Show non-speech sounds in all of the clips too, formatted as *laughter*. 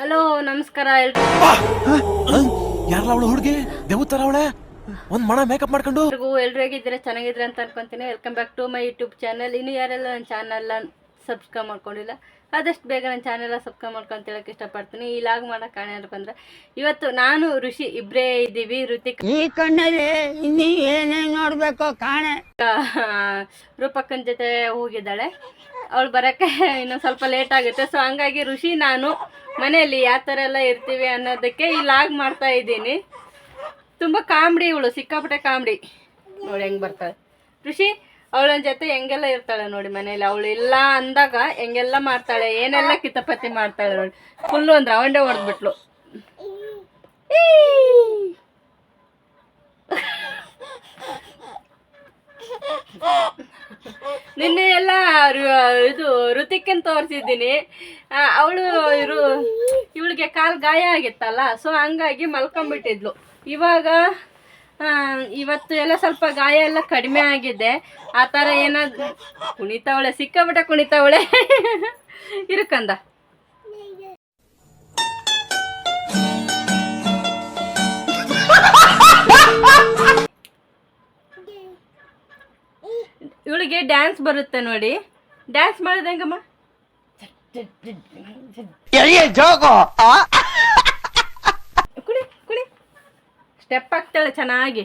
Hello ನಮಸ್ಕಾರ ಯಾರ ಯಾರಲ್ಲ ಅವಳು ಹುಡುಗಿ? ದೇವತರ ಅವಳೆ? ಒಂದ್ ಮಣ ಮೇಕಪ್ ಮಾಡ್ಕೊಂಡು? ಎಲ್ರು ಹೇಗಿದ್ರೆ ಚೆನ್ನಾಗಿದ್ರೆ ಅಂತ ಅನ್ಕೊಂತೀನಿ. Welcome back to my YouTube channel ಇನ್ನು ಯಾರೆಲ್ಲ ನನ್ನ ಚಾನಲ್ನ ಸಬ್ಸ್ಕ್ರೈಬ್ ಮಾಡ್ಕೊಂಡಿಲ್ಲ ಆದಷ್ಟು ಬೇಗ ನನ್ನ ಚಾನೆಲ್ಲ ಸಬ್ಸ್ಕ್ರೈಬ್ ಮಾಡ್ಕೊಂಡು ಹೇಳಕ್ಕೆ ಇಷ್ಟಪಡ್ತೀನಿ. ಈ ಲಾಗ್ ಮಾಡೋ ಕಾರಣ ಏನಪ್ಪ ಅಂದ್ರೆ ಇವತ್ತು ನಾನು ಋಷಿ ಇಬ್ಬರೇ ಇದ್ದೀವಿ ಋತಿಕ್ ಈ ಕಣ್ಣಲ್ಲಿ ಇನ್ನೀ ಏನೇನು ನೋಡಬೇಕು ಕಾಣೆ. ರೂಪಕ್ಕನ ಜೊತೆ ಹೋಗಿದ್ದಾಳೆ. ಅವಳು ಬರೋಕ್ಕೆ ಇನ್ನೊಂದು ಸ್ವಲ್ಪ ಲೇಟ್ ಆಗುತ್ತೆ. ಸೊ ಹಂಗಾಗಿ ಋಷಿ ನಾನು ಮನೆಯಲ್ಲಿ ಯಾವ ಥರ ಎಲ್ಲ ಇರ್ತೀವಿ ಅನ್ನೋದಕ್ಕೆ ಈ ಲಾಗ್ ಮಾಡ್ತಾ ಇದ್ದೀನಿ. ತುಂಬ ಕಾಮಿಡಿ ಇವಳು ಸಿಕ್ಕಾಪಟ್ಟೆ ಕಾಮಿಡಿ. ನೋಡಿ ಹೆಂಗೆ ಬರ್ತಾಳೆ. ಋಷಿ ಅವಳ ಜೊತೆ ಹೆಂಗೆಲ್ಲ ಇರ್ತಾಳೆ ನೋಡಿ ಮನೇಲಿ. ಅವಳು ಇಲ್ಲ ಅಂದಾಗ ಹೆಂಗೆಲ್ಲ ಮಾಡ್ತಾಳೆ, ಏನೆಲ್ಲ ಕಿತಪತಿ ಮಾಡ್ತಾಳೆ ನೋಡಿ. ಫುಲ್ಲು ಒಂದು ರವಂಡೆ ಹೊಡೆದ್ಬಿಟ್ಲು. *laughs* ನಿನ್ನೆ ಎಲ್ಲ ಇದು ಋತಿಕನ್ ತೋರಿಸಿದ್ದೀನಿ. ಅವಳು ಇರು, ಇವಳಿಗೆ ಕಾಲು ಗಾಯ ಆಗಿತ್ತಲ್ಲ ಸೊ ಹಂಗಾಗಿ ಮಲ್ಕೊಂಬಿಟ್ಟಿದ್ಲು ಇವಾಗ ಇವತ್ತು ಎಲ್ಲ ಸ್ವಲ್ಪ ಗಾಯ ಎಲ್ಲ ಕಡಿಮೆ ಆಗಿದೆ. ಆ ಥರ ಏನಾದ್ರು ಕುಣಿತಾವಳೆ ಸಿಕ್ಕಾಬಿಟ್ಟೆ ಕುಣಿತಾವಳೆ. ಇರುಕಂದ. ಇವಳಿಗೆ ಡ್ಯಾನ್ಸ್ ಬರುತ್ತೆ ನೋಡಿ. ಡ್ಯಾನ್ಸ್ ಮಾಡೋದು ಹೆಂಗಮ್ಮ ಕುಡಿ ಕುಡಿ ಸ್ಟೆಪ್ ಹಾಕ್ತಾಳೆ ಚೆನ್ನಾಗಿ.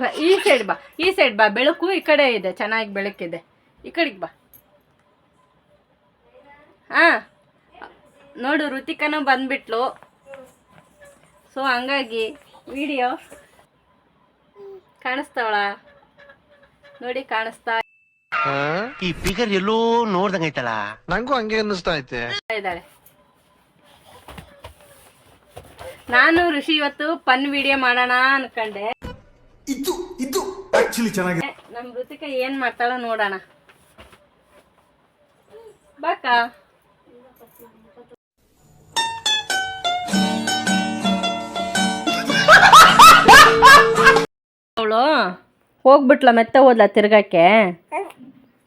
ಬಾ ಈ ಸೈಡ್ ಬಾ ಈ ಸೈಡ್ ಬಾ ಬೆಳಕು ಈ ಕಡೆ ಇದೆ ಚೆನ್ನಾಗಿ ಬೆಳಕಿದೆ. ಈ ಕಡೆಗೆ ಬಾ. ಹಾಂ ನೋಡು ಋತಿಕನ ಬಂದ್ಬಿಟ್ಲು. ಸೊ ಹಂಗಾಗಿ ವಿಡಿಯೋ ಕಾಣಿಸ್ತಾವಳ? ನೋಡಿ ಕಾಣಿಸ್ತಾ ಈ ಫಿಗರ್ ಎಲ್ಲೋ ನೋಡ್ದಂಗೈತಲ್ಲ ನಂಗೂ ಹಂಗೆ ಅನ್ನಿಸ್ತಾ ಐತೆ. ಇದ್ದಾಳೆ. ನಾನು ಋಷಿ ಇವತ್ತು ಪನ್ ವಿಡಿಯೋ ಮಾಡೋಣ ಅನ್ಕೊಂಡೆ. ಇದು ಇದು ಆಕ್ಚುಲಿ ಚೆನ್ನಾಗಿದೆ ನಮ್ ಋತಿಕ ಏನ್ ಮಾಡ್ತಾಳ ನೋಡೋಣ. ಬಾಕ ಅವಳು ಹೋಗ್ಬಿಟ್ಲ ಮೆತ್ತ ಹೋದ್ಲ ತಿರ್ಗಕ್ಕೆ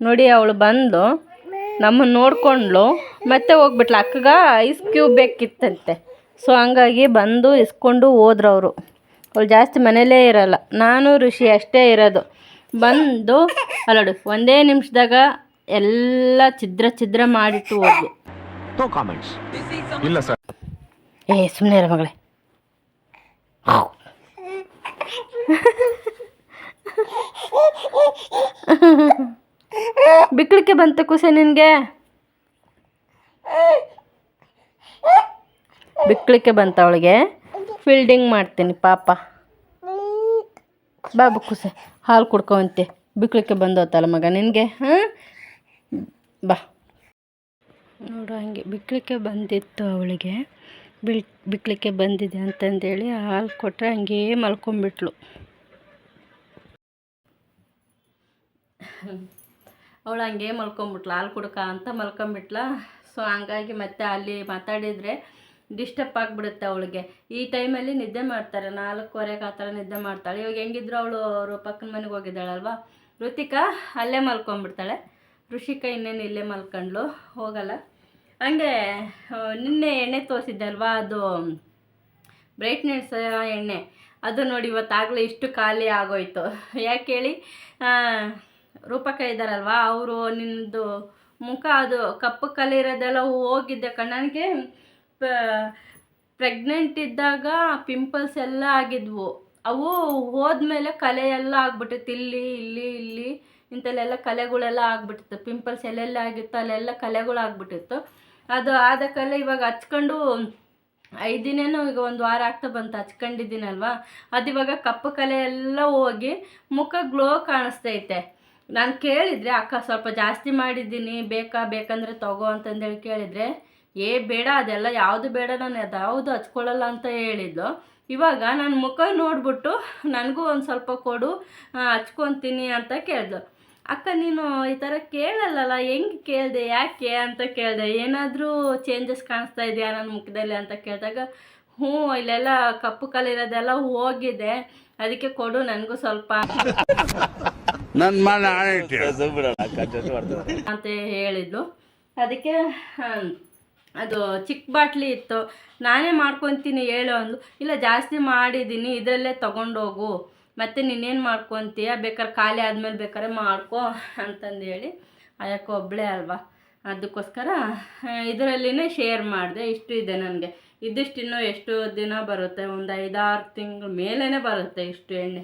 ನೋಡಿ ಅವಳು ಬಂದು ನಮ್ಮನ್ನು ನೋಡ್ಕೊಂಡ್ಲು. ಮತ್ತೆ ಹೋಗ್ಬಿಟ್ಲ. ಅಕ್ಕಗ ಐಸ್ ಕ್ಯೂಬ್ ಬೇಕಿತ್ತಂತೆ. ಸೊ ಹಂಗಾಗಿ ಬಂದು ಇಸ್ಕೊಂಡು ಹೋದ್ರು ಅವರು. ಅವ್ಳು ಜಾಸ್ತಿ ಮನೇಲೇ ಇರಲ್ಲ. ನಾನು ಋಷಿ ಅಷ್ಟೇ ಇರೋದು. ಬಂದು ಅಲ್ಲಡು ಒಂದೇ ನಿಮಿಷದಾಗ ಎಲ್ಲ ಛಿದ್ರ ಛಿದ್ರ ಮಾಡಿಟ್ಟು ಸರ್. ಏ ಸುಮ್ಮನೆ ಇರೋ ಮಗಳೇ. ಬಿಕ್ಕಳಿಕೆ ಬಂತು ಕುಸೆ ನಿನಗೆ? ಬಿಕ್ಳಿಕೆ ಬಂತ ಅವಳಿಗೆ. ಫೀಲ್ಡಿಂಗ್ ಮಾಡ್ತೀನಿ, ಪಾಪ. ಬಾ ಕುಸೆ, ಹಾಲು ಕುಡ್ಕೊಂತೆ. ಬಿಕ್ಳಿಕೆ ಬಂದೋತಲ್ಲ ಮಗ ನಿನಗೆ, ಹಾಂ? ಬಾ. ನೋಡು ಹಂಗೆ ಬಿಕ್ಳಿಕೆ ಬಂದಿತ್ತು ಅವಳಿಗೆ. ಬಿಳ್ ಬಿಕ್ಳಿಕೆ ಬಂದಿದೆ ಅಂತಂದೇಳಿ ಹಾಲು ಕೊಟ್ಟರೆ ಹಂಗೇ ಮಲ್ಕೊಂಬಿಟ್ಲು. ಅವಳು ಹಂಗೆ ಮಲ್ಕೊಂಬಿಟ್ಲ, ಹಾಲು ಕುಡ್ಕ ಅಂತ ಮಲ್ಕೊಂಬಿಟ್ಲ? ಸೊ ಹಂಗಾಗಿ ಮತ್ತೆ ಅಲ್ಲಿ ಮಾತಾಡಿದರೆ ಡಿಸ್ಟರ್ಬ್ ಆಗಿಬಿಡುತ್ತೆ ಅವಳಿಗೆ. ಈ ಟೈಮಲ್ಲಿ ನಿದ್ದೆ ಮಾಡ್ತಾರೆ. ನಾಲ್ಕುವರೆಗೆ ಆ ಥರ ನಿದ್ದೆ ಮಾಡ್ತಾಳೆ. ಇವಾಗ ಹೆಂಗಿದ್ರು ಅವಳು ಅವರು ಪಕ್ಕನ ಮನೆಗೆ ಹೋಗಿದ್ದಾಳಲ್ವಾ? ಋತಿಕಾ ಅಲ್ಲೇ ಮಲ್ಕೊಂಬಿಡ್ತಾಳೆ ಋಷಿಕ ಇನ್ನೇನು ಇಲ್ಲೇ ಮಲ್ಕೊಂಡ್ಲು ಹೋಗಲ್ಲ. ಹಂಗೆ ನಿನ್ನೆ ಎಣ್ಣೆ ತೋರಿಸಿದ್ದಲ್ವಾ ಅದು? ಬ್ರೈಟ್ನೆಸ್ ಎಣ್ಣೆ. ಅದು ನೋಡಿ ಇವತ್ತಾಗಲೇ ಇಷ್ಟು ಖಾಲಿ ಆಗೋಯ್ತು. ಯಾಕೆ ಹೇಳಿ? ರೂಪಕ ಇದ್ದಾರಲ್ವಾ? ಅವರು ನಿನ್ನದು ಮುಖ ಅದು ಕಪ್ಪು ಕಲಿರೋದೆಲ್ಲ ಹೋಗಿದ್ದೆ ಕಣ್ಣನಿಗೆ ಪ್ರೆಗ್ನೆಂಟ್ ಇದ್ದಾಗ ಪಿಂಪಲ್ಸ್ ಎಲ್ಲ ಆಗಿದ್ವು. ಅವು ಹೋದ್ಮೇಲೆ ಕಲೆ ಎಲ್ಲ ಆಗ್ಬಿಟ್ಟಿತ್ತು. ಇಲ್ಲಿ ಇಲ್ಲಿ ಇಲ್ಲಿ ಇಂಥಲ್ಲೆಲ್ಲ ಕಲೆಗಳೆಲ್ಲ ಆಗ್ಬಿಟ್ಟಿತ್ತು. ಪಿಂಪಲ್ಸ್ ಎಲ್ಲೆಲ್ಲ ಆಗಿತ್ತು ಅಲ್ಲೆಲ್ಲ ಕಲೆಗಳು ಆಗ್ಬಿಟ್ಟಿತ್ತು. ಅದು ಆದ ಕಲೆ ಇವಾಗ ಹಚ್ಕೊಂಡು ಐದು ದಿನೇನೋ ಈಗ ಒಂದು ವಾರ ಆಗ್ತಾ ಬಂತು. ಹಚ್ಕೊಂಡಿದ್ದೀನಲ್ವಾ? ಅದು ಇವಾಗ ಕಪ್ಪು ಕಲೆ ಎಲ್ಲ ಹೋಗಿ ಮುಖ ಗ್ಲೋ ಕಾಣಿಸ್ತೈತೆ. ನಾನು ಕೇಳಿದರೆ, ಅಕ್ಕ ಸ್ವಲ್ಪ ಜಾಸ್ತಿ ಮಾಡಿದ್ದೀನಿ. ಬೇಕಾ, ಬೇಕಂದರೆ ತಗೋ ಅಂತಂದೇಳಿ ಕೇಳಿದರೆ ಏ ಬೇಡ ಅದೆಲ್ಲ ಯಾವುದು ಬೇಡ ನಾನು ಅದು ಯಾವುದು ಹಚ್ಕೊಳ್ಳಲ್ಲ ಅಂತ ಹೇಳಿದ್ಲು. ಇವಾಗ ನನ್ನ ಮುಖ ನೋಡ್ಬಿಟ್ಟು ನನಗೂ ಒಂದು ಸ್ವಲ್ಪ ಕೊಡು ಹಚ್ಕೊತೀನಿ ಅಂತ ಕೇಳಿದ್ಲು. ಅಕ್ಕ ನೀನು ಈ ಥರ ಕೇಳಲ್ಲಲ್ಲ ಹೆಂಗೆ ಕೇಳಿದೆ ಯಾಕೆ ಅಂತ ಕೇಳಿದೆ. ಏನಾದರೂ ಚೇಂಜಸ್ ಕಾಣಿಸ್ತಾ ಇದೆಯಾ ನನ್ನ ಮುಖದಲ್ಲಿ ಅಂತ ಕೇಳಿದಾಗ ಹ್ಞೂ ಇಲ್ಲೆಲ್ಲ ಕಪ್ಪು ಕಲಿರೋದೆಲ್ಲ ಹೋಗಿದೆ ಅದಕ್ಕೆ ಕೊಡು ನನಗೂ ಸ್ವಲ್ಪ. ಅಂತ ಹೇಳಿದ್ಲು. ಅದಕ್ಕೆ ಅದು ಚಿಕ್ಕ ಬಾಟ್ಲಿ ಇತ್ತು. ನಾನೇ ಮಾಡ್ಕೊತೀನಿ ಹೇಳು ಅಂದು ಇಲ್ಲ, ಜಾಸ್ತಿ ಮಾಡಿದ್ದೀನಿ ಇದರಲ್ಲೇ ತೊಗೊಂಡೋಗು. ಮತ್ತು ನೀನೇನು ಮಾಡ್ಕೊತೀಯ? ಬೇಕಾದ್ರೆ ಖಾಲಿ ಆದಮೇಲೆ ಬೇಕಾದ್ರೆ ಮಾಡ್ಕೊ ಅಂತಂದು ಹೇಳಿ ಯಾಕೆ ಒಬ್ಬಳೇ ಅಲ್ವಾ? ಅದಕ್ಕೋಸ್ಕರ ಇದರಲ್ಲಿನೇ ಶೇರ್ ಮಾಡಿದೆ. ಇಷ್ಟು ಇದೆ ನನಗೆ. ಇದಿಷ್ಟು ಇನ್ನೂ ಎಷ್ಟು ದಿನ ಬರುತ್ತೆ? ಒಂದು ಐದಾರು ತಿಂಗಳ ಮೇಲೇ ಬರುತ್ತೆ ಇಷ್ಟು ಎಣ್ಣೆ.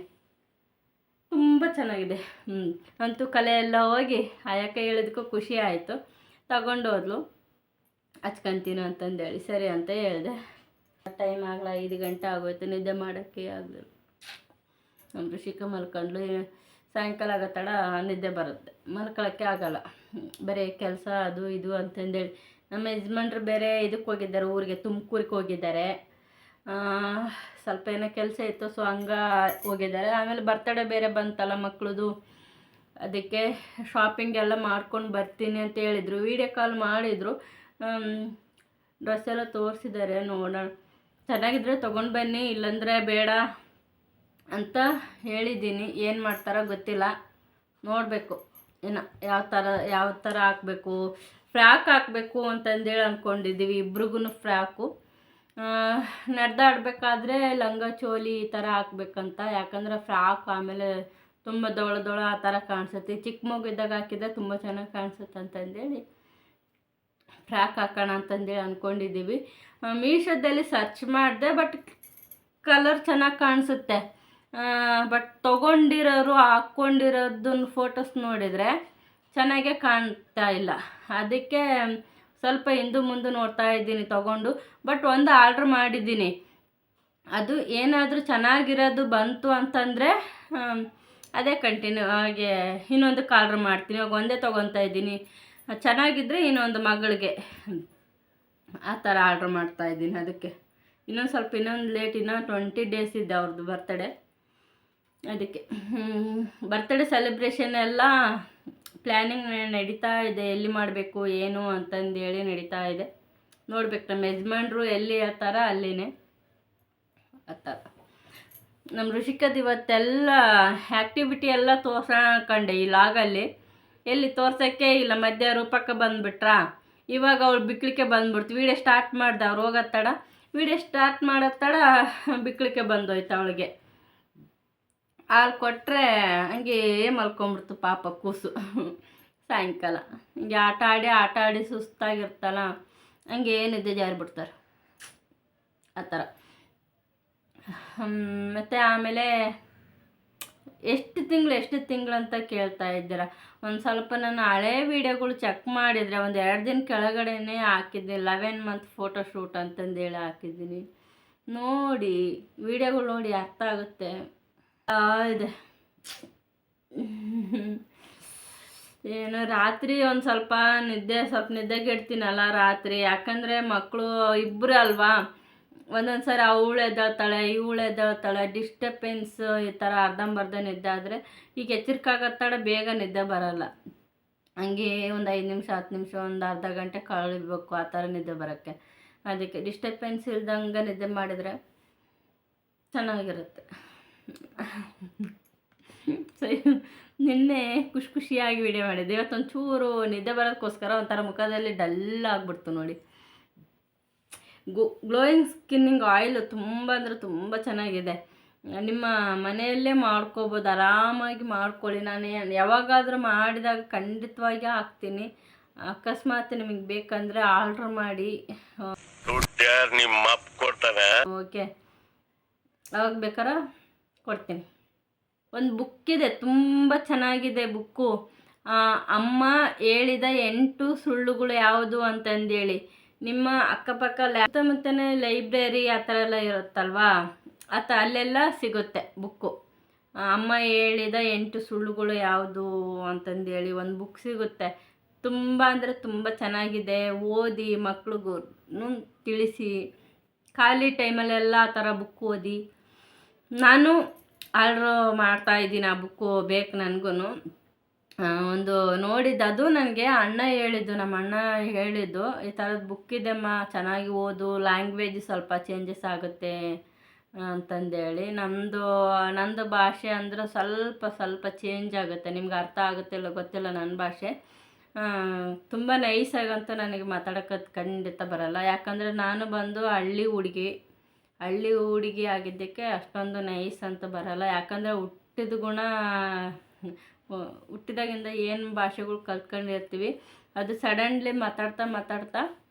ತುಂಬ ಚೆನ್ನಾಗಿದೆ. ಹ್ಞೂ ಅಂತೂ ಕಲೆ ಎಲ್ಲ ಹೋಗಿ, ಆಯಕ್ಕೆ ಹೇಳಿದಕ್ಕೂ ಖುಷಿ ಆಯಿತು. ತಗೊಂಡೋದ್ಲು. ಹಚ್ಕೊಂತೀನಿ ಅಂತಂದೇಳಿ. ಸರಿ ಅಂತ ಹೇಳಿದೆ. ಟೈಮ್ ಆಗಲ್ಲ ಐದು ಗಂಟೆ ಆಗೋಯ್ತು, ನಿದ್ದೆ ಮಾಡೋಕ್ಕೆ ಆಗಲಿಲ್ಲ ನಮ್ಮ ಋಷಿಕ ಮಲ್ಕೊಂಡ್ಲು ಸಾಯಂಕಾಲ ಆಗೋ ತಡ ನಿದ್ದೆ ಬರುತ್ತೆ. ಮಲ್ಕೊಳ್ಳೋಕ್ಕೆ ಆಗಲ್ಲ. ಬರೀ ಕೆಲಸ ಅದು ಇದು ಅಂತಂದೇಳಿ. ನಮ್ಮ ಯಜಮಾನ್ರು ಬೇರೆ ಇದಕ್ಕೆ ಹೋಗಿದ್ದಾರೆ, ಊರಿಗೆ, ತುಮಕೂರಿಗೆ ಹೋಗಿದ್ದಾರೆ. ಸ್ವಲ್ಪ ಏನೋ ಕೆಲಸ ಇತ್ತು, ಸೊ ಹಂಗ ಹೋಗಿದ್ದಾರೆ. ಆಮೇಲೆ ಬರ್ತಡೇ ಬೇರೆ ಬಂತಲ್ಲ ಮಕ್ಕಳದು ಅದಕ್ಕೆ ಶಾಪಿಂಗ್ ಎಲ್ಲ ಮಾಡ್ಕೊಂಡು ಬರ್ತೀನಿ ಅಂತ ಹೇಳಿದರು. ವೀಡಿಯೋ ಕಾಲ್ ಮಾಡಿದರು. ಡ್ರೆಸ್ ಎಲ್ಲ ತೋರಿಸಿದ್ದಾರೆ ನೋಡೋಣ. ಚೆನ್ನಾಗಿದ್ರೆ ತೊಗೊಂಡು ಬನ್ನಿ, ಇಲ್ಲಾಂದರೆ ಬೇಡ ಅಂತ ಹೇಳಿದ್ದೀನಿ. ಏನು ಮಾಡ್ತಾರೋ ಗೊತ್ತಿಲ್ಲ. ನೋಡಬೇಕು. ಏನ ಯಾವ ಥರ ಯಾವ ಥರ ಹಾಕಬೇಕು, ಫ್ರಾಕ್ ಹಾಕಬೇಕು ಅಂತಂದೇಳಿ ಅಂದ್ಕೊಂಡಿದ್ದೀವಿ ಇಬ್ರಿಗೂ ಫ್ರಾಕು. ನಡೆದಾಡಬೇಕಾದ್ರೆ ಲಂಗ ಚೋಲಿ ಈ ಥರ ಹಾಕ್ಬೇಕಂತ. ಯಾಕಂದ್ರೆ ಫ್ರಾಕ್ ಆಮೇಲೆ ತುಂಬ ದೊಳ ದೊಳ ಆ ಥರ ಕಾಣಿಸುತ್ತೆ. ಚಿಕ್ಕ ಮಗು ಇದ್ದಾಗ ಹಾಕಿದ್ರೆ ತುಂಬ ಚೆನ್ನಾಗಿ ಕಾಣಿಸುತ್ತೆ ಅಂತಂದೇಳಿ ಫ್ರಾಕ್ ಹಾಕೋಣ ಅಂತಂದೇಳಿ ಅಂದ್ಕೊಂಡಿದ್ದೀವಿ ಮೀಶೋದಲ್ಲಿ ಸರ್ಚ್ ಮಾಡಿದೆ ಬಟ್ ಕಲರ್ ಚೆನ್ನಾಗಿ ಕಾಣಿಸುತ್ತೆ. ಬಟ್ ತೊಗೊಂಡಿರೋರು ಹಾಕ್ಕೊಂಡಿರೋದನ್ನ ಫೋಟೋಸ್ ನೋಡಿದರೆ ಚೆನ್ನಾಗೇ ಕಾಣ್ತಾ ಇಲ್ಲ. ಅದಕ್ಕೆ ಸ್ವಲ್ಪ ಹಿಂದು ಮುಂದೆ ನೋಡ್ತಾ ಇದ್ದೀನಿ ತೊಗೊಂಡು. ಬಟ್ ಒಂದು ಆರ್ಡ್ರ್ ಮಾಡಿದ್ದೀನಿ. ಅದು ಏನಾದರೂ ಚೆನ್ನಾಗಿರೋದು ಬಂತು ಅಂತಂದರೆ ಅದೇ ಕಂಟಿನ್ಯೂ ಹಾಗೆ ಇನ್ನೊಂದಕ್ಕೆ ಆರ್ಡ್ರ್ ಮಾಡ್ತೀನಿ. ಇವಾಗ ಒಂದೇ ತೊಗೊತಾ ಇದ್ದೀನಿ. ಚೆನ್ನಾಗಿದ್ದರೆ ಇನ್ನೊಂದು ಮಗಳಿಗೆ. ಆ ಥರ ಆರ್ಡ್ರ್ ಮಾಡ್ತಾ ಇದ್ದೀನಿ ಅದಕ್ಕೆ. ಇನ್ನೊಂದು ಸ್ವಲ್ಪ, ಇನ್ನೊಂದು ಲೇಟ್ ಇನ್ನೂ ಟ್ವೆಂಟಿ ಡೇಸ್ ಇದೆ ಅವ್ರದ್ದು ಬರ್ತಡೇ ಅದಕ್ಕೆ ಬರ್ತಡೇ ಸೆಲೆಬ್ರೇಷನ್ ಎಲ್ಲ ಪ್ಲ್ಯಾನಿಂಗ್ ನಡೀತಾ ಇದೆ. ಎಲ್ಲಿ ಮಾಡಬೇಕು, ಏನು ಅಂತಂದೇಳಿ ನಡೀತಾ ಇದೆ. ನೋಡ್ಬೇಕು, ನಮ್ಮ ಯಜಮಾನ್ರು ಎಲ್ಲಿ ಹೇಳ್ತಾರ ಅಲ್ಲಿನೇ. ಆ ಥರ. ನಮ್ಮ ಋಷಿಕದ ಇವತ್ತೆಲ್ಲ ಆ್ಯಕ್ಟಿವಿಟಿ ಎಲ್ಲ ತೋರ್ಸ್ಕೊಂಡೆ ಈ ಲಾಗಲ್ಲಿ. ಎಲ್ಲಿ ತೋರ್ಸೋಕ್ಕೆ ಇಲ್ಲ, ಮಧ್ಯ ರೂಪಕ್ಕೆ ಬಂದುಬಿಟ್ರಾ? ಇವಾಗ ಅವ್ಳು ಬಿಕ್ಕಳಿಕೆ ಬಂದ್ಬಿಡ್ತು. ವೀಡಿಯೋ ಸ್ಟಾರ್ಟ್ ಮಾಡ್ದೆ, ಅವ್ರು ತಡ ವೀಡಿಯೋ ಸ್ಟಾರ್ಟ್ ಮಾಡೋ ತಡ ಬಿಕ್ಕಳಿಕೆ ಬಂದೋಯ್ತು ಅವಳಿಗೆ. ಹಾಲು ಕೊಟ್ಟರೆ ಹಂಗೆ ಮಲ್ಕೊಂಬಿಡ್ತು ಪಾಪ ಕೂಸು. ಸಾಯಂಕಾಲ. ಹಿಂಗೆ ಆಟ ಆಡಿ ಆಟ ಆಡಿ ಸುಸ್ತಾಗಿರ್ತಲ್ಲ ಹಂಗೆ ಜಾರಿ ಜಾರಿಬಿಡ್ತಾರೆ ಆ ಥರ. ಮತ್ತು ಆಮೇಲೆ ಎಷ್ಟು ತಿಂಗಳು ಎಷ್ಟು ತಿಂಗಳು ಅಂತ ಕೇಳ್ತಾ ಇದ್ದೀರಾ? ಒಂದು ಸ್ವಲ್ಪ ನಾನು ಹಳೆ ವೀಡಿಯೋಗಳು ಚೆಕ್ ಮಾಡಿದರೆ ಒಂದು ಎರಡು ದಿನ ಕೆಳಗಡೆನೇ ಹಾಕಿದ್ದೆ. ಲೆವೆನ್ ಮಂತ್ ಫೋಟೋ ಶೂಟ್ ಹಾಕಿದ್ದೀನಿ. ನೋಡಿ, ವೀಡಿಯೋಗಳು ನೋಡಿ ಅರ್ಥ ಆಗುತ್ತೆ. ಇದೆ. ಏನು ರಾತ್ರಿ ಒಂದು ಸ್ವಲ್ಪ ನಿದ್ದೆ, ಸ್ವಲ್ಪ ನಿದ್ದೆಗೆಡ್ತೀನಲ್ಲ ರಾತ್ರಿ. ಯಾಕಂದರೆ ಮಕ್ಕಳು ಇಬ್ಬರು ಅಲ್ವಾ? ಒಂದೊಂದು ಸರಿ ಅವಳು ಎದ್ದಾಳ್ತಾಳೆ ಇವಳು ಎದ್ದಾಳ್ತಾಳೆ ಡಿಸ್ಟರ್ಬೆನ್ಸ್ ಈ ಥರ ಅರ್ಧಂಬರ್ಧ ನಿದ್ದೆ ಆದರೆ ಈಗ ಎಚ್ಚರಿಕಾಗತ್ತಾಳೆ, ಬೇಗ ನಿದ್ದೆ ಬರೋಲ್ಲ. ಹಂಗೆ ಒಂದು ಐದು ನಿಮಿಷ, ಹತ್ತು ನಿಮಿಷ, ಒಂದು ಅರ್ಧ ಗಂಟೆ ಕಳಿಬೇಕು ಆ ಥರ ನಿದ್ದೆ ಬರೋಕ್ಕೆ. ಅದಕ್ಕೆ ಡಿಸ್ಟರ್ಬೆನ್ಸ್ ಇಲ್ದಂಗೆ ನಿದ್ದೆ ಮಾಡಿದರೆ ಚೆನ್ನಾಗಿರುತ್ತೆ. ಸರಿ, ನಿನ್ನೆ ಖುಷಿ ಖುಷಿಯಾಗಿ ವಿಡಿಯೋ ಮಾಡಿದ್ದೆ. ಇವತ್ತೊಂದು ಚೂರು ನಿದ್ದೆ ಬರೋದಕ್ಕೋಸ್ಕರ ಒಂಥರ ಮುಖದಲ್ಲಿ ಡಲ್ ಆಗಿಬಿಡ್ತು ನೋಡಿ. ಗೋ ಗ್ಲೋಯಿಂಗ್ ಸ್ಕಿನ್ನಿಂಗ್ ಆಯಿಲು ತುಂಬ ಅಂದರೆ ತುಂಬ ಚೆನ್ನಾಗಿದೆ. ನಿಮ್ಮ ಮನೆಯಲ್ಲೇ ಮಾಡ್ಕೋಬೋದು ಆರಾಮಾಗಿ ಮಾಡ್ಕೊಳ್ಳಿ. ನಾನು ಯಾವಾಗಾದರೂ ಮಾಡಿದಾಗ ಖಂಡಿತವಾಗಿ ಹಾಕ್ತೀನಿ. ಅಕಸ್ಮಾತ್ ನಿಮಗೆ ಬೇಕಂದರೆ ಆರ್ಡ್ರ್ ಮಾಡಿ. ಓಕೆ. ಅವಾಗ ಬೇಕಾರ ಕೊಡ್ತೀನಿ. ಒಂದು ಬುಕ್ ಇದೆ ತುಂಬ ಚೆನ್ನಾಗಿದೆ ಬುಕ್ಕು ಅಮ್ಮ ಹೇಳಿದ ಎಂಟು ಸುಳ್ಳುಗಳು ಯಾವುದು ಅಂತಂದೇಳಿ. ನಿಮ್ಮ ಅಕ್ಕಪಕ್ಕ ಸುತ್ತಮುತ್ತನೇ ಲೈಬ್ರರಿ ಆ ಥರ ಎಲ್ಲ ಇರುತ್ತಲ್ವಾ? ಆ ಥರ ಅಲ್ಲೆಲ್ಲ ಸಿಗುತ್ತೆ ಬುಕ್ಕು. ಅಮ್ಮ ಹೇಳಿದ ಎಂಟು ಸುಳ್ಳುಗಳು ಯಾವುದು ಅಂತಂದೇಳಿ ಒಂದು ಬುಕ್ ಸಿಗುತ್ತೆ. ತುಂಬ ಅಂದರೆ ತುಂಬ ಚೆನ್ನಾಗಿದೆ, ಓದಿ ಮಕ್ಳಿಗೂ ತಿಳಿಸಿ. ಖಾಲಿ ಟೈಮಲ್ಲೆಲ್ಲ ಆ ಥರ ಬುಕ್ ಓದಿ. ನಾನು ಆರ್ಡ್ರ್ ಮಾಡ್ತಾ ಇದ್ದೀನಿ ಆ ಬುಕ್ಕು ಬೇಕು ನನಗೂ ಒಂದು ನೋಡಿದ್ದು ಅದು ನನಗೆ ಅಣ್ಣ ಹೇಳಿದ್ದು, ನಮ್ಮ ಅಣ್ಣ ಹೇಳಿದ್ದು, ಈ ಥರದ ಬುಕ್ ಇದೆಮ್ಮ ಚೆನ್ನಾಗಿ ಓದು ಲ್ಯಾಂಗ್ವೇಜ್ ಸ್ವಲ್ಪ ಚೇಂಜಸ್ ಆಗುತ್ತೆ ಅಂತಂದೇಳಿ. ನಮ್ಮದು ನಂದು ಭಾಷೆ ಅಂದ್ರೆ ಸ್ವಲ್ಪ ಸ್ವಲ್ಪ ಚೇಂಜ್ ಆಗುತ್ತೆ. ನಿಮ್ಗೆ ಅರ್ಥ ಆಗುತ್ತೆ ಇಲ್ಲ ಗೊತ್ತಿಲ್ಲ ನನ್ನ ಭಾಷೆ. ತುಂಬ ನೈಸಾಗಂತೂ ನನಗೆ ಮಾತಾಡೋಕ್ಕೆ ಖಂಡಿತ ಬರಲ್ಲ. ಯಾಕಂದರೆ ನಾನು ಬಂದು ಹಳ್ಳಿ ಹುಡುಗಿ ಹಳ್ಳಿ ಹುಡುಗಿ ಆಗಿದ್ದಕ್ಕೆ ಅಷ್ಟೊಂದು ನೈಸ್ ಅಂತ ಬರಲ್ಲ. ಯಾಕಂದರೆ ಹುಟ್ಟಿದ ಗುಣ ಹುಟ್ಟಿದಾಗಿಂದ ಏನು ಭಾಷೆಗಳು ಕಲ್ತ್ಕೊಂಡಿರ್ತೀವಿ, ಅದು ಸಡನ್ಲಿ ಮಾತಾಡ್ತಾ ಮಾತಾಡ್ತಾ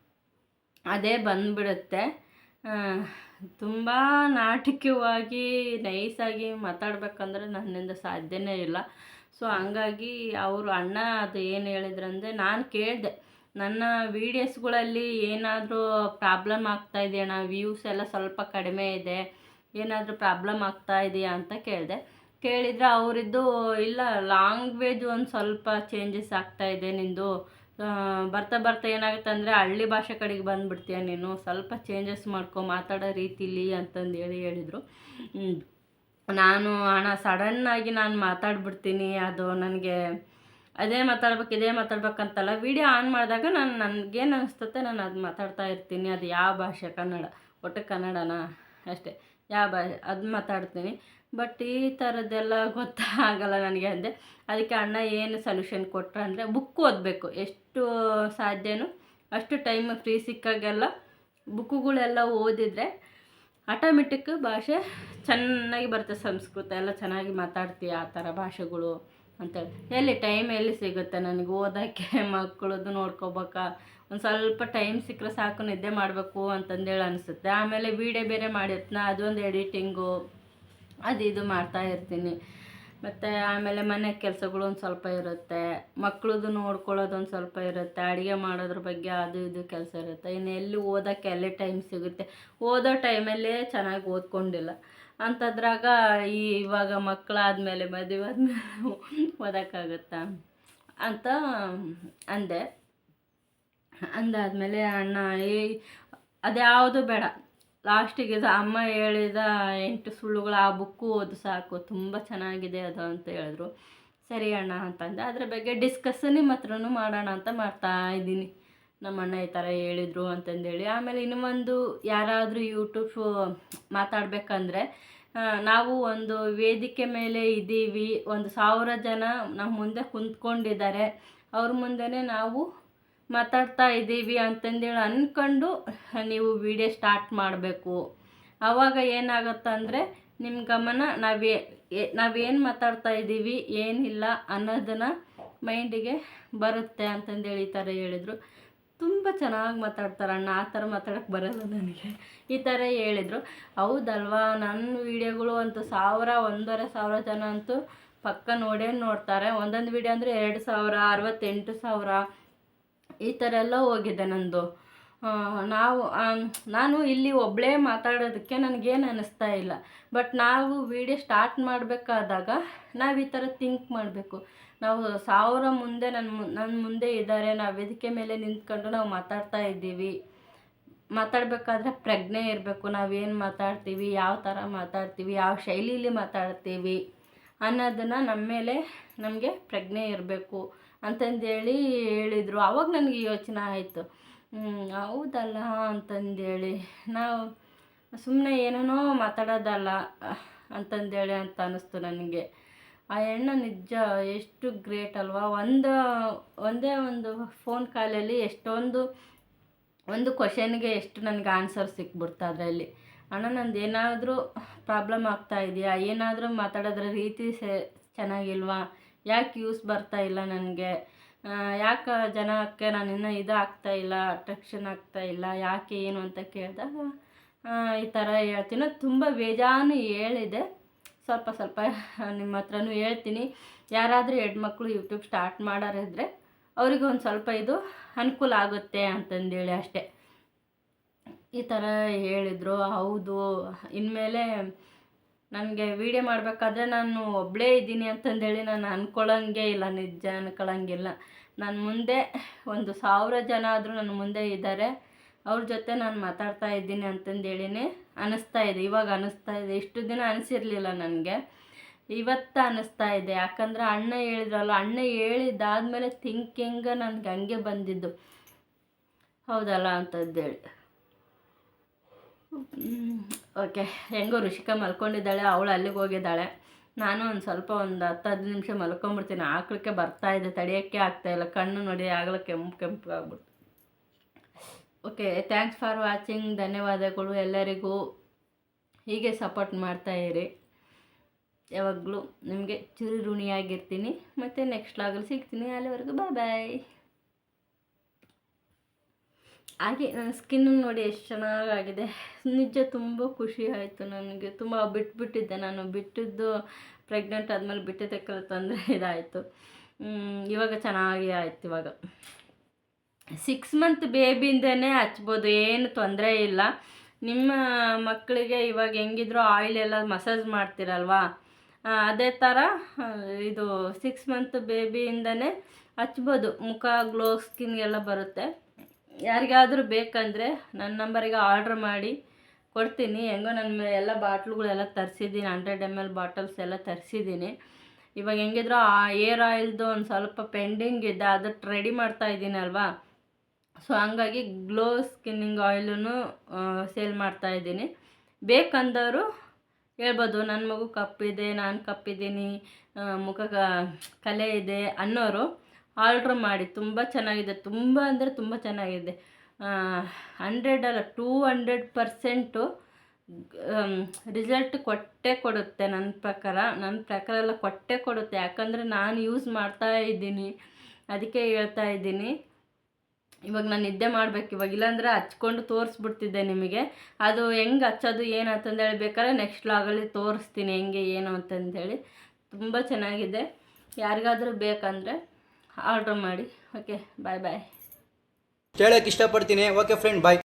ಅದೇ ಬಂದುಬಿಡುತ್ತೆ. ತುಂಬ ನಾಟಕೀಯವಾಗಿ, ನೈಸಾಗಿ ಮಾತಾಡ್ಬೇಕಂದ್ರೆ ನನ್ನಿಂದ ಸಾಧ್ಯನೇ ಇಲ್ಲ. ಸೊ, ಹಂಗಾಗಿ ಅವರು ಅಣ್ಣ ಅದು ಏನು ಹೇಳಿದ್ರಂದರೆ, ನಾನು ಕೇಳಿದೆ, ನನ್ನ ವೀಡಿಯೋಸ್ಗಳಲ್ಲಿ ಏನಾದರೂ ಪ್ರಾಬ್ಲಮ್ ಆಗ್ತಾ ಇದೆಯಣ್ಣ, ವ್ಯೂಸ್ ಎಲ್ಲ ಸ್ವಲ್ಪ ಕಡಿಮೆ ಇದೆ, ಏನಾದರೂ ಪ್ರಾಬ್ಲಮ್ ಆಗ್ತಾ ಇದೆಯಾ ಅಂತ ಕೇಳಿದೆ. ಕೇಳಿದರೆ ಅವರಿದ್ದು ಇಲ್ಲ ಲಾಂಗ್ವೇಜ್ ಒಂದು ಸ್ವಲ್ಪ ಚೇಂಜಸ್ ಆಗ್ತಾ ಇದೆ ನಿಂದು. ಬರ್ತಾ ಬರ್ತಾ ಏನಾಗುತ್ತೆ ಅಂದರೆ ಹಳ್ಳಿ ಭಾಷೆ ಕಡೆಗೆ ಬಂದುಬಿಡ್ತೀಯ ನೀನು, ಸ್ವಲ್ಪ ಚೇಂಜಸ್ ಮಾಡ್ಕೊ, ಮಾತಾಡೋ ರೀತಿಲಿ ಅಂತಂದು ಹೇಳಿ ಹೇಳಿದರು. ನಾನು ಹಣ ಸಡನ್ನಾಗಿ ನಾನು ಮಾತಾಡ್ಬಿಡ್ತೀನಿ, ಅದು ನನಗೆ ಅದೇ ಮಾತಾಡ್ಬೇಕು, ಇದೇ ಮಾತಾಡ್ಬೇಕಂತಲ್ಲ ವಿಡಿಯೋ ಆನ್ ಮಾಡಿದಾಗ ನಾನು, ನನಗೇನು ಅನಿಸ್ತತೆ ನಾನು ಅದು ಮಾತಾಡ್ತಾ ಇರ್ತೀನಿ, ಅದು ಯಾವ ಭಾಷೆ ಕನ್ನಡ, ಒಟ್ಟು ಕನ್ನಡನಾ? ಅಷ್ಟೇ. ಯಾವ ಭಾಷೆ ಅದು ಮಾತಾಡ್ತೀನಿ. ಬಟ್ ಈ ಥರದ್ದೆಲ್ಲ ಗೊತ್ತಾಗಲ್ಲ ನನಗೆ ಅಂದೆ. ಅದಕ್ಕೆ ಅಣ್ಣ ಏನು ಸೊಲ್ಯೂಷನ್ ಕೊಟ್ಟರೆ ಅಂದರೆ ಬುಕ್ ಓದಬೇಕು. ಎಷ್ಟು ಸಾಧ್ಯನೋ ಅಷ್ಟು ಟೈಮ್ ಫ್ರೀ ಸಿಕ್ಕಾಗೆಲ್ಲ ಬುಕ್ಕುಗಳೆಲ್ಲ ಓದಿದರೆ ಆಟೋಮೆಟಿಕ್ ಭಾಷೆ ಚೆನ್ನಾಗಿ ಬರುತ್ತೆ. ಸಂಸ್ಕೃತ ಎಲ್ಲ ಚೆನ್ನಾಗಿ ಮಾತಾಡ್ತೀಯ ಆ ಥರ ಭಾಷೆಗಳು ಅಂತೇಳಿ ಎಲ್ಲಿ ಟೈಮ್ ಎಲ್ಲಿ ಸಿಗುತ್ತೆ ನನಗೆ ಓದೋಕ್ಕೆ ಮಕ್ಕಳದ್ದು ನೋಡ್ಕೋಬೇಕಾ? ಒಂದು ಸ್ವಲ್ಪ ಟೈಮ್ ಸಿಕ್ಕರೆ ಸಾಕು, ನಿದ್ದೆ ಮಾಡಬೇಕು ಅಂತಂದೇಳಿ ಅನಿಸುತ್ತೆ. ಆಮೇಲೆ ವೀಡಿಯೋ ಬೇರೆ ಮಾಡಿರ್ತೀನಿ, ಅದೊಂದು ಎಡಿಟಿಂಗು ಅದು ಇದು ಮಾಡ್ತಾ ಇರ್ತೀನಿ. ಮತ್ತು ಆಮೇಲೆ ಮನೆ ಕೆಲಸಗಳು ಒಂದು ಸ್ವಲ್ಪ ಇರುತ್ತೆ. ಮಕ್ಕಳದು ನೋಡ್ಕೊಳ್ಳೋದು ಒಂದು ಸ್ವಲ್ಪ ಇರುತ್ತೆ. ಅಡುಗೆ ಮಾಡೋದ್ರ ಬಗ್ಗೆ ಅದು ಇದು ಕೆಲಸ ಇರುತ್ತೆ. ಇನ್ನು ಎಲ್ಲಿ ಓದೋಕ್ಕೆ ಎಲ್ಲಿ ಟೈಮ್ ಸಿಗುತ್ತೆ? ಓದೋ ಟೈಮಲ್ಲೇ ಚೆನ್ನಾಗಿ ಓದ್ಕೊಂಡಿಲ್ಲ. ಅಂಥದ್ರಾಗ ಈ ಇವಾಗ ಮಕ್ಕಳಾದ್ಮೇಲೆ ಮದುವೆ ಆದಮೇಲೆ ಓದೋಕ್ಕಾಗುತ್ತಾ ಅಂತ ಅಂದೆ. ಅಂದಾದ್ಮೇಲೆ ಅಣ್ಣ ಏ ಅದ್ಯಾವುದು ಬೇಡ. ಲಾಸ್ಟಿಗೆ ಇದು ಅಮ್ಮ ಹೇಳಿದ ಎಂಟು ಸುಳ್ಳುಗಳು ಆ ಬುಕ್ಕು ಓದು ಸಾಕು. ತುಂಬ ಚೆನ್ನಾಗಿದೆ ಅದು ಅಂತ ಹೇಳಿದ್ರು. ಸರಿ ಅಣ್ಣ ಅಂತಂದೆ ಅದ್ರ ಬಗ್ಗೆ ಡಿಸ್ಕಸ್ ನಿಮ್ಮ ಮಾಡೋಣ ಅಂತ ಮಾಡ್ತಾ ಇದ್ದೀನಿ. ನಮ್ಮ ಅಣ್ಣ ಈ ಥರ ಹೇಳಿದರು ಅಂತಂದೇಳಿ ಆಮೇಲೆ ಇನ್ನೂ ಒಂದು ಯಾರಾದರೂ ಯೂಟ್ಯೂಬ್ ಶೋ ಮಾತಾಡಬೇಕಂದ್ರೆ ನಾವು ಒಂದು ವೇದಿಕೆ ಮೇಲೆ ಇದ್ದೀವಿ. ಒಂದು ಸಾವಿರ ಜನ ನಮ್ಮ ಮುಂದೆ ಕುಂತ್ಕೊಂಡಿದ್ದಾರೆ. ಅವ್ರ ಮುಂದೆನೇ ನಾವು ಮಾತಾಡ್ತಾ ಇದ್ದೀವಿ ಅಂತಂದೇಳಿ ಅಂದ್ಕೊಂಡು ನೀವು ವಿಡಿಯೋ ಸ್ಟಾರ್ಟ್ ಮಾಡಬೇಕು. ಆವಾಗ ಏನಾಗುತ್ತಂದರೆ ನಿಮ್ಮ ಗಮನ ನಾವೇ ನಾವೇನು ಮಾತಾಡ್ತಾ ಇದ್ದೀವಿ, ಏನಿಲ್ಲ ಅನ್ನೋದನ್ನು ಮೈಂಡಿಗೆ ಬರುತ್ತೆ ಅಂತಂದೇಳಿ ಈ ಥರ ಹೇಳಿದರು. ತುಂಬ ಚೆನ್ನಾಗಿ ಮಾತಾಡ್ತಾರೆ ಅಣ್ಣ, ಆ ಥರ ಮಾತಾಡೋಕೆ ಬರಲ್ಲ ನನಗೆ. ಈ ಥರ ಹೇಳಿದರು. ಹೌದಲ್ವಾ ನನ್ನ ವೀಡಿಯೋಗಳು ಅಂತೂ ಸಾವಿರ, ಒಂದೂವರೆ ಸಾವಿರ ಜನ ಅಂತೂ ಪಕ್ಕ ನೋಡೇ ನೋಡ್ತಾರೆ. ಒಂದೊಂದು ವೀಡಿಯೋ ಅಂದರೆ ಎರಡು ಸಾವಿರ, ಅರವತ್ತೆಂಟು ಸಾವಿರ ಈ ಥರ ಎಲ್ಲ ಹೋಗಿದೆ ನನ್ನದು ನಾವು ನಾನು ಇಲ್ಲಿ ಒಬ್ಬಳೇ ಮಾತಾಡೋದಕ್ಕೆ ನನಗೇನು ಅನ್ನಿಸ್ತಾ ಇಲ್ಲ. ಬಟ್ ನಾವು ವಿಡಿಯೋ ಸ್ಟಾರ್ಟ್ ಮಾಡಬೇಕಾದಾಗ ನಾವು ಈ ಥರ ಥಿಂಕ್ ಮಾಡಬೇಕು. ನಾವು ಸಾವಿರ ಮುಂದೆ ನನ್ನ ನನ್ನ ಮುಂದೆ ಇದ್ದಾರೆ. ನಾವು ವೇದಿಕೆ ಮೇಲೆ ನಿಂತ್ಕೊಂಡು ನಾವು ಮಾತಾಡ್ತಾ ಇದ್ದೀವಿ. ಮಾತಾಡಬೇಕಾದ್ರೆ ಪ್ರಜ್ಞೆ ಇರಬೇಕು. ನಾವೇನು ಮಾತಾಡ್ತೀವಿ, ಯಾವ ಥರ ಮಾತಾಡ್ತೀವಿ, ಯಾವ ಶೈಲಿಲಿ ಮಾತಾಡ್ತೀವಿ ಅನ್ನೋದನ್ನು ನಮ್ಮ ಮೇಲೆ ನಮಗೆ ಪ್ರಜ್ಞೆ ಇರಬೇಕು. ಅಂತಂದೇಳಿ ಹೇಳಿದರು. ಆವಾಗ ನನಗೆ ಯೋಚನೆ ಆಯಿತು. ಹೌದಲ್ಲ ಅಂತಂದೇಳಿ. ನಾವು ಸುಮ್ಮನೆ ಏನೇನೋ ಮಾತಾಡೋದಲ್ಲ ಅಂತಂದೇಳಿ ಅಂತ ಅನ್ನಿಸ್ತು ನನಗೆ. ಆ ಹೆಣ್ಣ ನಿಜ ಎಷ್ಟು ಗ್ರೇಟ್ ಅಲ್ವಾ? ಒಂದು, ಒಂದೇ ಒಂದು ಫೋನ್ ಕಾಲಲ್ಲಿ ಎಷ್ಟೊಂದು, ಒಂದು ಕ್ವಶನ್ಗೆ ಎಷ್ಟು ನನಗೆ ಆನ್ಸರ್ ಸಿಕ್ಬಿಡ್ತು ಅದರಲ್ಲಿ. ಅಣ್ಣ, ನಂದು ಏನಾದರೂ ಪ್ರಾಬ್ಲಮ್ ಆಗ್ತಾ ಇದೆಯಾ? ಏನಾದರೂ ಮಾತಾಡೋದ್ರ ರೀತಿ ಸೆ, ಚೆನ್ನಾಗಿಲ್ವಾ? ಯಾಕೆ ಯೂಸ್ ಬರ್ತಾ ಇಲ್ಲ ನನಗೆ? ಯಾಕೆ ಜನಕ್ಕೆ ನಾನು ಇನ್ನೂ ಇದು ಆಗ್ತಾ ಇಲ್ಲ ಅಟ್ರಾಕ್ಷನ್ ಆಗ್ತಾ ಇಲ್ಲ, ಯಾಕೆ ಏನು ಅಂತ ಕೇಳಿದಾಗ ಈ ಥರ ಹೇಳ್ತೀನಿ. ತುಂಬ ಬೇಜಾನು ಹೇಳಿದೆ. ಸ್ವಲ್ಪ ಸ್ವಲ್ಪ ನಿಮ್ಮ ಹತ್ರನೂ ಹೇಳ್ತೀನಿ. ಯಾರಾದರೂ ಹೆಣ್ಮಕ್ಳು ಯೂಟ್ಯೂಬ್ ಸ್ಟಾರ್ಟ್ ಮಾಡೋರಿದ್ರೆ ಅವ್ರಿಗೆ ಒಂದು ಸ್ವಲ್ಪ ಇದು ಅನುಕೂಲ ಆಗುತ್ತೆ ಅಂತಂದೇಳಿ ಅಷ್ಟೇ. ಈ ಥರ ಹೇಳಿದರು. ಹೌದು. ಇನ್ಮೇಲೆ ನನಗೆ ವೀಡಿಯೋ ಮಾಡಬೇಕಾದ್ರೆ ನಾನು ಒಬ್ಬಳೇ ಇದ್ದೀನಿ ಅಂತಂದೇಳಿ ನಾನು ಅಂದ್ಕೊಳ್ಳೋಂಗೆ ಇಲ್ಲ, ನಿಜ ಅನ್ಕೊಳ್ಳೋಂಗಿಲ್ಲ ನನ್ನ ಮುಂದೆ ಒಂದು ಸಾವಿರ ಜನ ಆದರೂ ನನ್ನ ಮುಂದೆ ಇದ್ದಾರೆ ಅವ್ರ ಜೊತೆ ನಾನು ಮಾತಾಡ್ತಾ ಇದ್ದೀನಿ ಅಂತಂದೇಳಿನೇ ಅನ್ನಿಸ್ತಾ ಇದೆ. ಇವಾಗ ಅನ್ನಿಸ್ತಾ ಇದೆ. ಇಷ್ಟು ದಿನ ಅನಿಸಿರಲಿಲ್ಲ ನನಗೆ. ಇವತ್ತು ಅನ್ನಿಸ್ತಾ ಇದೆ. ಯಾಕಂದರೆ ಅಣ್ಣ ಹೇಳಿದ್ರಲ್ಲ, ಅಣ್ಣ ಹೇಳಿದ್ದಾದ್ಮೇಲೆ ಥಿಂಕಿಂಗ್ ನನಗೆ ಹಂಗೆ ಬಂದಿದ್ದು. ಹೌದಲ್ಲ ಅಂತಂದೇಳಿ. ಓಕೆ. ಹೆಂಗೋ ಋಷಿಕಾ ಮಲ್ಕೊಂಡಿದ್ದಾಳೆ, ಅವಳು ಅಲ್ಲಿಗೆ ಹೋಗಿದ್ದಾಳೆ. ನಾನು ಒಂದು ಸ್ವಲ್ಪ ಒಂದು ಹತ್ತು ಹದಿನೈದು ನಿಮಿಷ ಮಲ್ಕೊಂಬಿಡ್ತೀನಿ. ಆಕಳಕ್ಕೆ ಬರ್ತಾ ಇದೆ, ತಡೆಯೋಕ್ಕೆ ಆಗ್ತಾಯಿಲ್ಲ ಕಣ್ಣು ನೋಡಿ ಆಗಲ ಕೆಂಪು ಕೆಂಪು ಆಗ್ಬಿಡ್ತು. ಓಕೆ ಥ್ಯಾಂಕ್ಸ್ ಫಾರ್ ವಾಚಿಂಗ್ ಧನ್ಯವಾದಗಳು ಎಲ್ಲರಿಗೂ. ಹೀಗೆ ಸಪೋರ್ಟ್ ಮಾಡ್ತಾ ಇರಿ. ಯಾವಾಗಲೂ ನಿಮಗೆ ಚಿರು ಋಣಿಯಾಗಿರ್ತೀನಿ ಮತ್ತು ನೆಕ್ಸ್ಟ್ ಲಾಗಲ್ಲಿ ಸಿಗ್ತೀನಿ. ಅಲ್ಲಿವರೆಗೂ ಬಾಯ್ ಬಾಯ್ ಹಾಗೆ ನನ್ನ ಸ್ಕಿನ್ ನೋಡಿ ಎಷ್ಟು ಚೆನ್ನಾಗಾಗಿದೆ. ನಿಜ ತುಂಬ ಖುಷಿ ಆಯಿತು ನನಗೆ. ತುಂಬ ಬಿಟ್ಬಿಟ್ಟಿದ್ದೆ ನಾನು. ಬಿಟ್ಟಿದ್ದು ಪ್ರೆಗ್ನೆಂಟ್ ಆದಮೇಲೆ ತಕ್ಕ ತೊಂದರೆ ಇದಾಯಿತು. ಇವಾಗ ಚೆನ್ನಾಗಿ ಆಯ್ತು ಇವಾಗ. ಸಿಕ್ಸ್ ಮಂತ್ ಬೇಬಿಯಿಂದನೇ ಹಚ್ಬೋದು. ಏನು ತೊಂದರೆ ಇಲ್ಲ. ನಿಮ್ಮ ಮಕ್ಕಳಿಗೆ ಇವಾಗ ಹೆಂಗಿದ್ರು ಆಯಿಲ್ ಎಲ್ಲ ಮಸಾಜ್ ಮಾಡ್ತೀರಲ್ವಾ? ಅದೇ ಥರ ಇದು ಸಿಕ್ಸ್ ಮಂತ್ ಬೇಬಿಯಿಂದನೇ ಹಚ್ಬೋದು. ಮುಖ ಗ್ಲೋ ಸ್ಕಿನ್ಗೆಲ್ಲ ಬರುತ್ತೆ. ಯಾರಿಗಾದರೂ ಬೇಕಂದರೆ ನನ್ನ ನಂಬರಿಗೆ ಆರ್ಡ್ರ್ ಮಾಡಿ ಕೊಡ್ತೀನಿ. ಹೆಂಗೋ ನನ್ನ ಎಲ್ಲ ಬಾಟ್ಲುಗಳೆಲ್ಲ ತರಿಸಿದ್ದೀನಿ, ಹಂಡ್ರೆಡ್ ಎಂ ಎಲ್ ಬಾಟಲ್ಸ್ ಎಲ್ಲ ತರಿಸಿದ್ದೀನಿ. ಇವಾಗ ಹೆಂಗಿದ್ರು ಆ ಏರ್ ಆಯಿಲ್ದು ಒಂದು ಸ್ವಲ್ಪ ಪೆಂಡಿಂಗ್ ಇದೆ, ಅದಕ್ಕೆ ರೆಡಿ ಮಾಡ್ತಾ ಇದ್ದೀನಿ ಅಲ್ವಾ? ಸೊ, ಹಂಗಾಗಿ ಗ್ಲೋ ಸ್ಕಿನ್ನಿಂಗ್ ಆಯಿಲೂ ಸೇಲ್ ಮಾಡ್ತಾ ಇದ್ದೀನಿ. ಬೇಕಂದವರು ಹೇಳ್ಬೋದು ನನ್ನ ಮಗು ಕಪ್ಪಿದೆ, ನಾನು ಕಪ್ಪಿದ್ದೀನಿ ಮುಖ ಕಲೆ ಇದೆ ಅನ್ನೋರು. ಆರ್ಡ್ರ್ ಮಾಡಿ, ತುಂಬ ಚೆನ್ನಾಗಿದೆ, ತುಂಬ ಅಂದರೆ ತುಂಬ ಚೆನ್ನಾಗಿದೆ. ಹಂಡ್ರೆಡ್ ಅಲ್ಲ ಟೂ ಹಂಡ್ರೆಡ್ ಪರ್ಸೆಂಟು ರಿಸಲ್ಟ್ ಕೊಟ್ಟೇ ಕೊಡುತ್ತೆ ನನ್ನ ಪ್ರಕಾರ. ನನ್ನ ಪ್ರಕಾರ ಎಲ್ಲ ಕೊಟ್ಟೇ ಕೊಡುತ್ತೆ. ಯಾಕಂದರೆ ನಾನು ಯೂಸ್ ಮಾಡ್ತಾ ಇದ್ದೀನಿ. ಅದಕ್ಕೆ ಹೇಳ್ತಾ ಇದ್ದೀನಿ. ಇವಾಗ ನಾನು ನಿದ್ದೆ ಮಾಡ್ಬೇಕು ಇವಾಗ. ಇಲ್ಲಾಂದರೆ ಹಚ್ಕೊಂಡು ತೋರಿಸ್ಬಿಡ್ತಿದ್ದೆ ನಿಮಗೆ. ಅದು ಹೆಂಗೆ ಹಚ್ಚೋದು, ಏನು ಅಂತಂದೇಳಿ ಬೇಕಾದ್ರೆ ನೆಕ್ಸ್ಟ್ ಲಾಗಲ್ಲಿ ತೋರಿಸ್ತೀನಿ ಹೆಂಗೆ, ಏನು ಅಂತಂದೇಳಿ ತುಂಬ ಚೆನ್ನಾಗಿದೆ. ಯಾರಿಗಾದರೂ ಬೇಕಂದರೆ ಆರ್ಡ್ರ್ ಮಾಡಿ. ಓಕೆ ಬಾಯ್ ಬಾಯ್ ಕೇಳಕ್ಕೆ ಇಷ್ಟಪಡ್ತೀನಿ. Okay friend bye